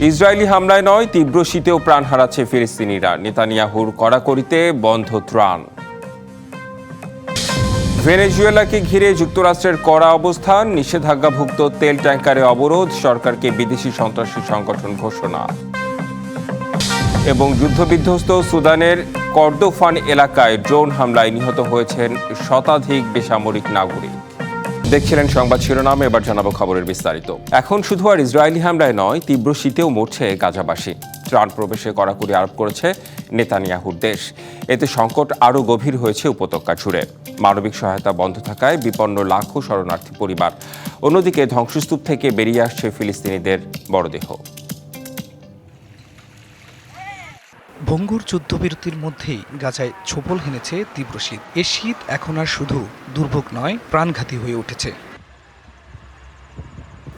Israeli হামলায় নয়, তীব্র শীতেও প্রাণ হারাচ্ছে ফিলিস্তিনিরা। নেতানিয়াহুর কড়াকড়িতে বন্ধ ত্রাণ। ভেনেজুয়েলাকে ঘিরে যুক্তরাষ্ট্রের কড়া অবস্থান, নিষেধাজ্ঞাভুক্ত তেল ট্যাঙ্কারে অবরোধ, সরকারকে বিদেশি সন্ত্রাসী সংগঠন ঘোষণা। এবং যুদ্ধবিধ্বস্ত সুদানের কর্দোফান এলাকায় ড্রোন হামলায় নিহত হয়েছেন শতাধিক বেসামরিক নাগরিক। দেখছিলেন সংবাদ শিরোনাম, এবার জানাব খবরের বিস্তারিত। এখন শুধু আর ইসরায়েলি হামলায় নয়, তীব্র শীতেও মরছে গাজাবাসী। ত্রাণ প্রবেশে কড়াকড়ি আরোপ করেছে নেতানিয়াহুর দেশ। এতে সংকট আরও গভীর হয়েছে উপত্যকা জুড়ে। মানবিক সহায়তা বন্ধ থাকায় বিপন্ন লাখো শরণার্থী পরিবার। অন্যদিকে ধ্বংসস্তূপ থেকে বেরিয়ে আসছে ফিলিস্তিনিদের মরদেহ ভঙ্গুর যুদ্ধবিরতির মধ্যেই গাজায় ছোপল হেনেছে তীব্র শীত। এ শীত এখন আর শুধু দুর্ভোগ নয়, প্রাণঘাতী হয়ে উঠেছে।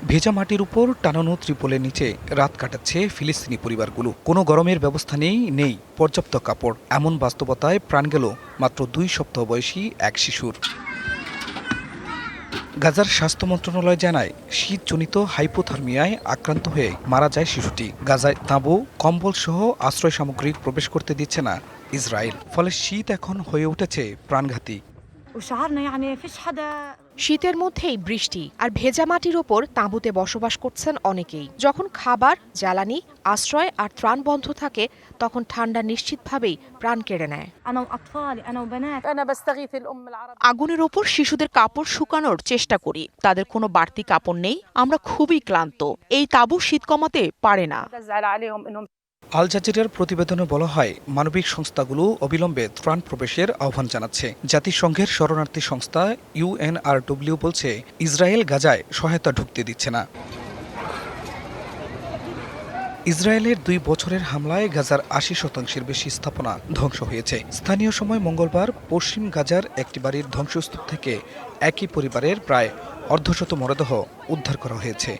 ভেজা মাটির উপর টানানো ত্রিপলের নিচে রাত কাটাচ্ছে ফিলিস্তিনি পরিবারগুলো। কোনো গরমের ব্যবস্থা নেই নেই পর্যাপ্ত কাপড়। এমন বাস্তবতায় প্রাণ গেল মাত্র দুই সপ্তাহ বয়সী এক শিশুর। গাজার স্বাস্থ্য মন্ত্রণালয় জানায়, শীতজনিত হাইপোথার্মিয়ায় আক্রান্ত হয়ে মারা যায় শিশুটি। গাজায় তাঁবু কম্বল সহ আশ্রয় সামগ্রী প্রবেশ করতে দিচ্ছে না ইসরায়েল। ফলে শীত এখন হয়ে উঠেছে প্রাণঘাতী। শীতের মধ্যেই বৃষ্টি আর ভেজা মাটির ওপর তাঁবুতে বসবাস করছেন অনেকেই। যখন খাবার জ্বালানি আশ্রয় আর ত্রাণ বন্ধ থাকে তখন ঠান্ডা নিশ্চিতভাবেই প্রাণ কেড়ে নেয়। আগুনের ওপর শিশুদের কাপড় শুকানোর চেষ্টা করি। তাদের কোনো বাড়তি কাপড় নেই। আমরা খুবই ক্লান্ত। এই তাঁবু শীত কমাতে পারে না। আল জাজিরার প্রতিবেদনে বলা হয়, মানবিক সংস্থাগুলো অবিলম্বে ত্রাণ প্রবেশের আহ্বান জানাচ্ছে। জাতিসংঘের শরণার্থী সংস্থা ইউএনআরডব্লিউ বলছে, ইসরায়েল গাজায় সহায়তা ঢুকতে দিচ্ছে না। ইসরায়েলের দুই বছরের হামলায় গাজার আশি শতাংশের বেশি স্থাপনা ধ্বংস হয়েছে। স্থানীয় সময় মঙ্গলবার পশ্চিম গাজার একটি বাড়ির ধ্বংসস্তূপ থেকে একই পরিবারের প্রায় অর্ধশত মরদেহ উদ্ধার করা হয়েছে।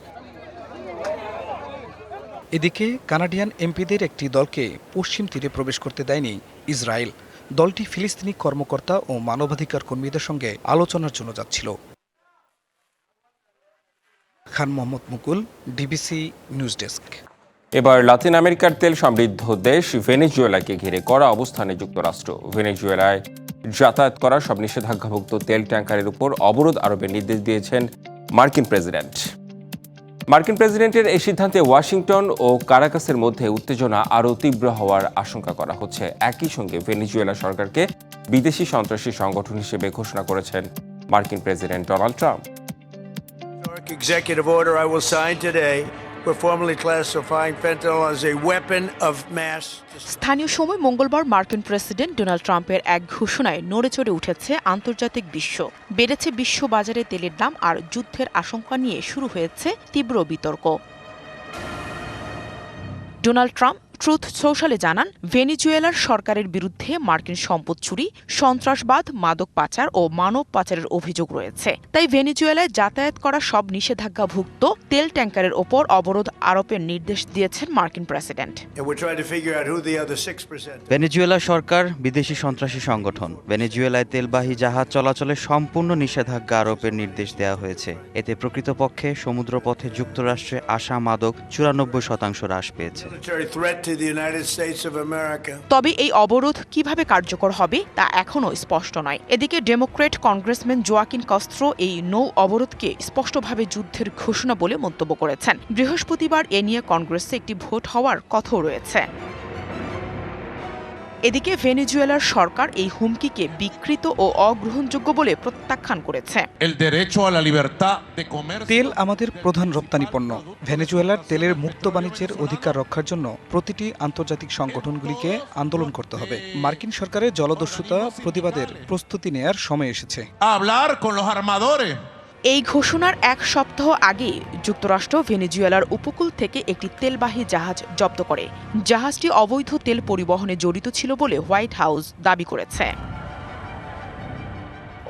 এদিকে কানাডিয়ান এমপিদের একটি দলকে পশ্চিম তীরে প্রবেশ করতে দেয়নি ইসরায়েল। দলটি ফিলিস্তিনি কর্মকর্তা ও মানবাধিকার কর্মীদের সঙ্গে আলোচনার জন্য যাচ্ছিল। Khan Mohammad Mukul, DBC news desk. এবার লাতিন আমেরিকার তেল সমৃদ্ধ দেশ ভেনেজুয়েলাকে ঘিরে কড়া অবস্থানে যুক্তরাষ্ট্র। ভেনেজুয়েলায় যাতায়াত করা সব নিষেধাজ্ঞাভুক্ত তেল ট্যাঙ্কারের উপর অবরোধ আরোপের নির্দেশ দিয়েছেন মার্কিন প্রেসিডেন্ট। মার্কিন প্রেসিডেন্টের এই সিদ্ধান্তে ওয়াশিংটন ও কারাকাসের মধ্যে উত্তেজনা আরও তীব্র হওয়ার আশঙ্কা করা হচ্ছে একই সঙ্গে ভেনিজুয়েলা সরকারকে বিদেশি সন্ত্রাসী সংগঠন হিসেবে ঘোষণা করেছেন মার্কিন president Donald Trump executive order I will sign today. স্থানীয় সময় মঙ্গলবার মার্কিন প্রেসিডেন্ট ডোনাল্ড ট্রাম্পের এক ঘোষণায় নড়েচড়ে উঠেছে আন্তর্জাতিক বিশ্ব। বেড়েছে বিশ্ব বাজারে তেলের দাম আর যুদ্ধের আশঙ্কা নিয়ে শুরু হয়েছে তীব্র বিতর্ক। ডোনাল্ড ট্রাম্প ট্রুথ সোশ্যালে জানান ভেনিজুয়েলার সরকারের বিরুদ্ধে মার্কিন সম্পদ চুরি সন্ত্রাসবাদ মাদক পাচার ও মানব পাচারের অভিযোগ রয়েছে। তাই ভেনিজুয়েলায় যাতায়াত করা সব নিষেধাজ্ঞাভুক্ত তেল ট্যাঙ্কারের ওপর অবরোধ আরোপের নির্দেশ দিয়েছেন মার্কিন president. And we're trying to figure out who the other 6% Venezuela সরকার বিদেশি সন্ত্রাসী সংগঠন। ভেনেজুয়েলায় তেলবাহী জাহাজ চলাচলে সম্পূর্ণ নিষেধাজ্ঞা আরোপের নির্দেশ দেওয়া হয়েছে। এতে প্রকৃতপক্ষে সমুদ্রপথে যুক্তরাষ্ট্রে আসা মাদক চুরানব্বই শতাংশ হ্রাস পেয়েছে। তবে এই অবরোধ কীভাবে কার্যকর হবে তা এখনও স্পষ্ট নয়। এদিকে ডেমোক্রেট কংগ্রেসম্যান জোয়াকিন কস্ত্রো এই নৌ অবরোধকে স্পষ্টভাবে যুদ্ধের ঘোষণা বলে মন্তব্য করেছেন। বৃহস্পতিবার এ নিয়ে কংগ্রেসে একটি ভোট হওয়ার কথাও রয়েছে। এদিকে ভেনেজুয়েলার সরকার এই হুমকিকে বিকৃত ও অগ্রহণযোগ্য বলে প্রত্যাখ্যান করেছে। El derecho a la libertad de comercio. তেল আমাদের প্রধান রপ্তানি পণ্য। ভেনেজুয়েলার তেলের মুক্ত বাণিজ্যের অধিকার রক্ষার জন্য প্রতিটি আন্তর্জাতিক সংগঠনগুলিকে আন্দোলন করতে হবে। মার্কিন সরকারের জলদস্যুতা প্রতিবাদের প্রস্তুতি নেয়ার সময় এসেছে। এই ঘোষণার এক সপ্তাহ আগে যুক্তরাষ্ট্র ভেনেজুয়েলার উপকূল থেকে একটি তেলবাহী জাহাজ জব্দ করে। জাহাজটি অবৈধ তেল পরিবহনে জড়িত ছিল বলে হোয়াইট হাউস দাবি করেছে।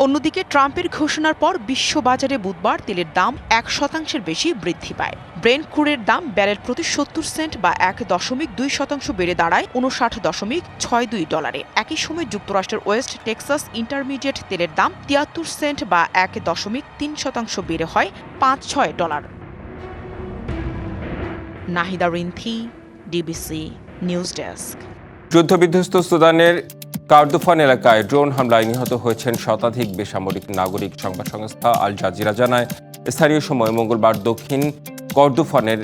অন্যদিকে ট্রাম্পের ঘোষণার পর বিশ্ববাজারে বুধবার তেলের দাম এক শতাংশের বেশি বৃদ্ধি পায়। ব্রেন ক্রুডের দাম ব্যারেল প্রতি সত্তর সেন্ট বা এক দশমিক দুই শতাংশ বেড়ে দাঁড়ায় উনষাট দশমিক ছয় দুই ডলারে। একই সময় যুক্তরাষ্ট্রের ওয়েস্ট টেক্সাস ইন্টারমিডিয়েট তেলের দাম তিয়াত্তর সেন্ট বা এক দশমিক তিন শতাংশ বেড়ে হয় পাঁচ ছয় dollar. Nahida Rinthi, DBC news desk. যুদ্ধবিধ্বস্ত সুদানের কার্দুফান এলাকায় ড্রোন হামলায় নিহত হয়েছেন শতাধিক বেসামরিক নাগরিক, সংবাদ সংস্থা আল জাজিরা জানায়। স্থানীয় সময় মঙ্গলবার দক্ষিণ কর্দুফানের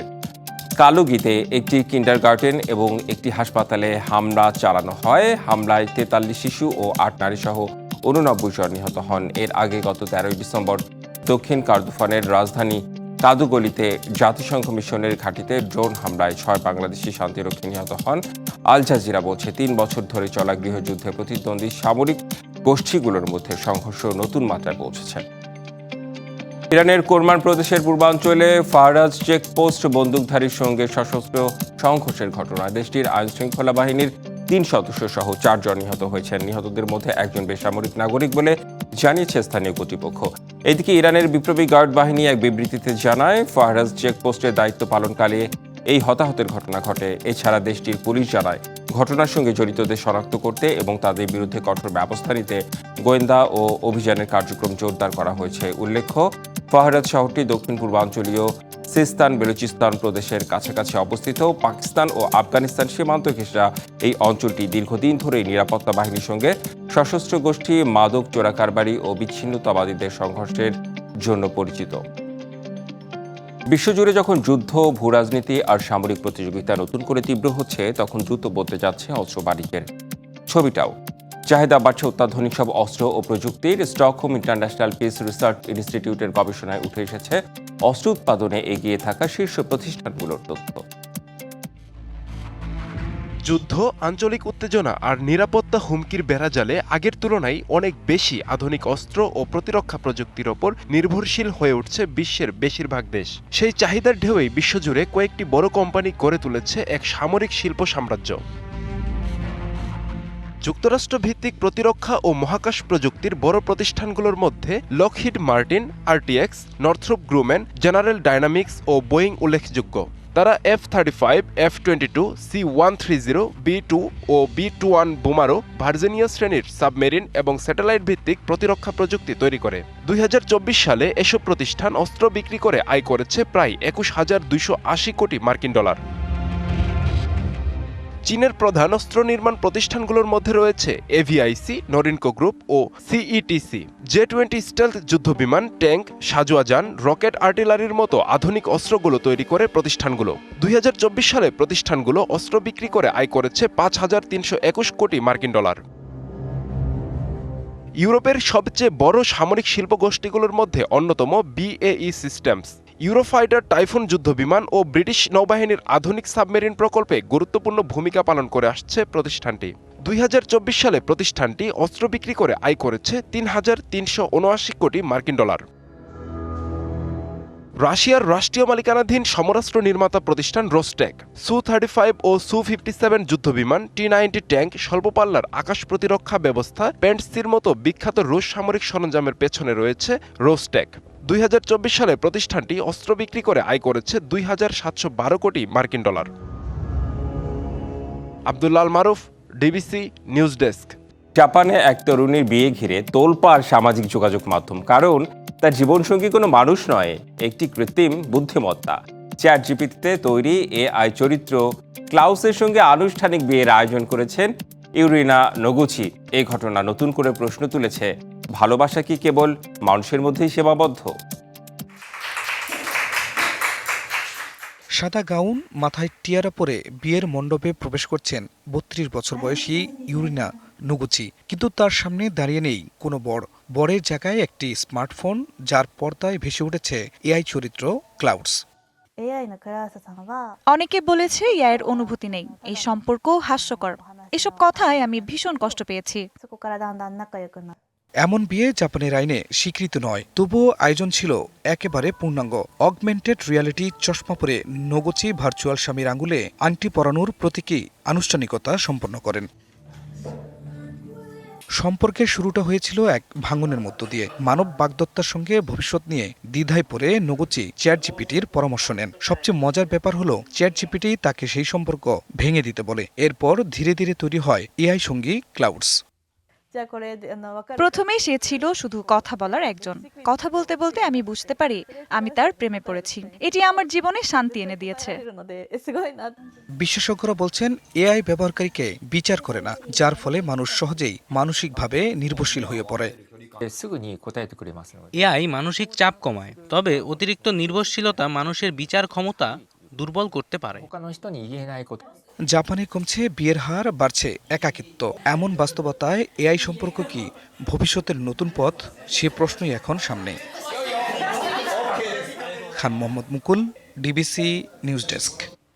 কালুগিতে একটি কিন্ডার গার্ডেন এবং একটি হাসপাতালে হামলা চালানো হয়। হামলায় তেতাল্লিশ শিশু ও আট নারী সহ উননব্বই জন নিহত হন। এর আগে গত তেরোই ডিসেম্বর দক্ষিণ কার্দুফানের রাজধানী কাদুগলিতে জাতিসংঘ মিশনের ঘাঁটিতে ড্রোন হামলায় ছয় বাংলাদেশি শান্তিরক্ষী নিহত হন। আল জাজিরা বলছে, তিন বছর ধরে চলা গৃহযুদ্ধে প্রতিদ্বন্দ্বী সামরিক গোষ্ঠীগুলোর মধ্যে সংঘর্ষ নতুন মাত্রায় পৌঁছেছে। ইরানের কোরমান প্রদেশের পূর্বাঞ্চলে ফারাজ চেকপোস্ট বন্দুকধারীর সঙ্গে সশস্ত্র সংঘর্ষের ঘটনায় দেশটির আইন শৃঙ্খলা বাহিনীর তিন সদস্য সহ চারজন নিহত হয়েছেন। নিহতদের মধ্যে একজন বেসামরিক নাগরিক বলে জানিয়েছে স্থানীয় কর্তৃপক্ষ। এদিকে ইরানের বিপ্লবী গার্ড বাহিনী এক বিবৃতিতে জানায় ফাহরাজ চেকপোস্টের দায়িত্ব পালনকালে এই হতাহতের ঘটনা ঘটে। এছাড়া দেশটির পুলিশ জানায়, ঘটনার সঙ্গে জড়িতদের শনাক্ত করতে এবং তাদের বিরুদ্ধে কঠোর ব্যবস্থা নিতে গোয়েন্দা ও অভিযানের কার্যক্রম জোরদার করা হয়েছে। উল্লেখ্য ফাহরাজ শহরটি দক্ষিণ পূর্বাঞ্চলীয় সিস্তান বেলুচিস্তান প্রদেশের কাছাকাছি অবস্থিত পাকিস্তান ও আফগানিস্তান সীমান্ত ঘেঁষা এই অঞ্চলটি দীর্ঘদিন ধরেই নিরাপত্তা বাহিনীর সঙ্গে সশস্ত্র গোষ্ঠী, মাদক চোরাকারবারি ও বিচ্ছিন্নতাবাদীদের সংঘর্ষের জন্য পরিচিত। বিশ্বজুড়ে যখন যুদ্ধ, ভূরাজনীতি আর সামরিক প্রতিযোগিতা নতুন করে তীব্র হচ্ছে, তখন দ্রুত বদলে যাচ্ছে অস্ত্র বাণিজ্যের ছবিটাও। চাহিদা বাড়ছে অত্যাধুনিক সব অস্ত্র ও প্রযুক্তির। স্টকহোম ইন্টারন্যাশনাল পিস রিসার্চ ইনস্টিটিউটের গবেষণায় উঠে এসেছে, অস্ত্র উৎপাদনে এগিয়ে থাকা শীর্ষ প্রতিষ্ঠানগুলোর তথ্য। যুদ্ধ, আঞ্চলিক উত্তেজনা আর নিরাপত্তা হুমকির বেড়াজালে আগের তুলনায় অনেক বেশি আধুনিক অস্ত্র ও প্রতিরক্ষা প্রযুক্তির ওপর নির্ভরশীল হয়ে উঠছে বিশ্বের বেশিরভাগ দেশ। সেই চাহিদার ঢেউই বিশ্বজুড়ে কয়েকটি বড় কোম্পানি গড়ে তুলেছে এক সামরিক শিল্প সাম্রাজ্য। যুক্তরাষ্ট্র ভিত্তিক প্রতিরক্ষা ও মহাকাশ প্রযুক্তির বড় প্রতিষ্ঠানগুলোর মধ্যে Lockheed Martin RTX Northrop Grumman General Dynamics ও বোয়িং উল্লেখযোগ্য। তারা F thirty five F twenty two C one three zero B two ও বি টু ওয়ান বোমারো ভার্জিনিয়া শ্রেণির সাবমেরিন এবং স্যাটেলাইট ভিত্তিক প্রতিরক্ষা প্রযুক্তি তৈরি করে। দুই হাজার চব্বিশ সালে এসব প্রতিষ্ঠান অস্ত্র বিক্রি করে আয় করেছে প্রায় একুশ হাজার দুইশো আশি কোটি মার্কিন ডলার। চীনের প্রধান অস্ত্র নির্মাণ প্রতিষ্ঠানগুলোর মধ্যে রয়েছে এভিআইসি নরিনকো গ্রুপ ও সিইটিসি জে টোয়েন্টি স্টেলথ যুদ্ধবিমান ট্যাঙ্ক, সাজোয়াজান, রকেট আর্টিলারির মতো আধুনিক অস্ত্রগুলো তৈরি করে প্রতিষ্ঠানগুলো। দুই হাজার চব্বিশ সালে প্রতিষ্ঠানগুলো অস্ত্র বিক্রি করে আয় করেছে পাঁচ হাজার তিনশো একুশ কোটি মার্কিন ডলার। ইউরোপের সবচেয়ে বড় সামরিক শিল্প গোষ্ঠীগুলোর মধ্যে অন্যতম বিএই সিস্টেমস। ইউরোফাইটার টাইফুন যুদ্ধবিমান ও ব্রিটিশ নৌবাহিনীর আধুনিক সাবমেরিন প্রকল্পে গুরুত্বপূর্ণ ভূমিকা পালন করে আসছে প্রতিষ্ঠানটি। দুই হাজার চব্বিশ সালে প্রতিষ্ঠানটি অস্ত্র বিক্রি করে আয় করেছে তিন হাজার তিনশো উনআশি কোটি মার্কিন ডলার। রাশিয়ার রাষ্ট্রীয় মালিকানাধীন সমরাস্ত্র নির্মাতা প্রতিষ্ঠান রোস্টেক, সু থার্টি ফাইভ ও সু ফিফটি সেভেন যুদ্ধবিমান টি নাইনটি ট্যাঙ্ক, স্বল্পপাল্লার আকাশ প্রতিরক্ষা ব্যবস্থা, প্যান্টসির মতো বিখ্যাত রুশ সামরিক সরঞ্জামের পেছনে রয়েছে রোস্টেক। দুই সালে প্রতিষ্ঠানটি অস্ত্র বিক্রি করে আয় করেছে দুই হাজার সাতশো বারো কোটি মার্কিন dollar. Abdullah Maruf, DBC news desk. জাপানে এক তরুণীর বিয়ে ঘিরে তোলপাড় সামাজিক যোগাযোগ মাধ্যম, কারণ তার জীবনসঙ্গী কোনো মানুষ নয়, একটি কৃত্রিম বুদ্ধিমত্তা। চ্যাট জিপিটিতে তৈরি এ এআই চরিত্র ক্লাউসের সঙ্গে আনুষ্ঠানিক বিয়ের আয়োজন করেছেন ইউরিনা নগুচি এই ঘটনা নতুন করে প্রশ্ন তুলেছে ভালোবাসা কি কেবল মানুষের মধ্যেই সেবাবদ্ধ সাদা গাউন মাথায় টিয়ারা পরে বিয়ের মণ্ডপে প্রবেশ করছেন বত্রিশ বছর বয়সী ইউরিনা নুগুচি। কিন্তু তার সামনে দাঁড়িয়ে নেই কোনো বড় বরের জায়গায় একটি স্মার্টফোন যার পর্দায় ভেসে উঠেছে এআই চরিত্র ক্লাউডস। অনেকে বলেছে এআইয়ের অনুভূতি নেই এই সম্পর্ক হাস্যকর। এসব কথায় আমি ভীষণ কষ্ট পেয়েছি। এমন বিয়ে জাপানের আইনে স্বীকৃত নয়, তবুও আয়োজন ছিল একেবারে পূর্ণাঙ্গ। অগমেন্টেড রিয়ালিটি চশমা পরে নগচি ভার্চুয়াল স্বামীর আঙ্গুলে আংটি পরানোর প্রতীকী আনুষ্ঠানিকতা সম্পন্ন করেন। সম্পর্কের শুরুটা হয়েছিল এক ভাঙনের মধ্য দিয়ে। মানব বাগদত্তার সঙ্গে ভবিষ্যৎ নিয়ে দ্বিধায় পড়ে নগুচি চ্যাট জিপিটির পরামর্শ নেন। সবচেয়ে মজার ব্যাপার হলো চ্যাট জিপিটি তাকে সেই সম্পর্ক ভেঙে দিতে বলে। এরপর ধীরে ধীরে তৈরি হয় এআই সঙ্গী ক্লাউডস। প্রথমে সে ছিল শুধু কথা বলার একজন। কথা বলতে বলতে আমি বুঝতে পারি আমি তার প্রেমে পড়েছি। এটি আমার জীবনে শান্তি এনে দিয়েছে। বিশেষজ্ঞরা বলছেন এআই ব্যবহারকারীকে বিচার করে না যার ফলে মানুষ সহজেই মানসিকভাবে নির্ভরশীল হয়ে পড়ে। এআই মানসিক চাপ কমায় তবে অতিরিক্ত নির্ভরশীলতা মানুষের বিচার ক্ষমতা দুর্বল করতে পারে। জাপানে কমছে, বিয়ের হার বাড়ছে একাকিত্ব। এমন বাস্তবতায় এআই সম্পর্ক কি ভবিষ্যতের নতুন পথ? সে প্রশ্নই এখন সামনে। Khan Mohammad Mukul, DBC news desk.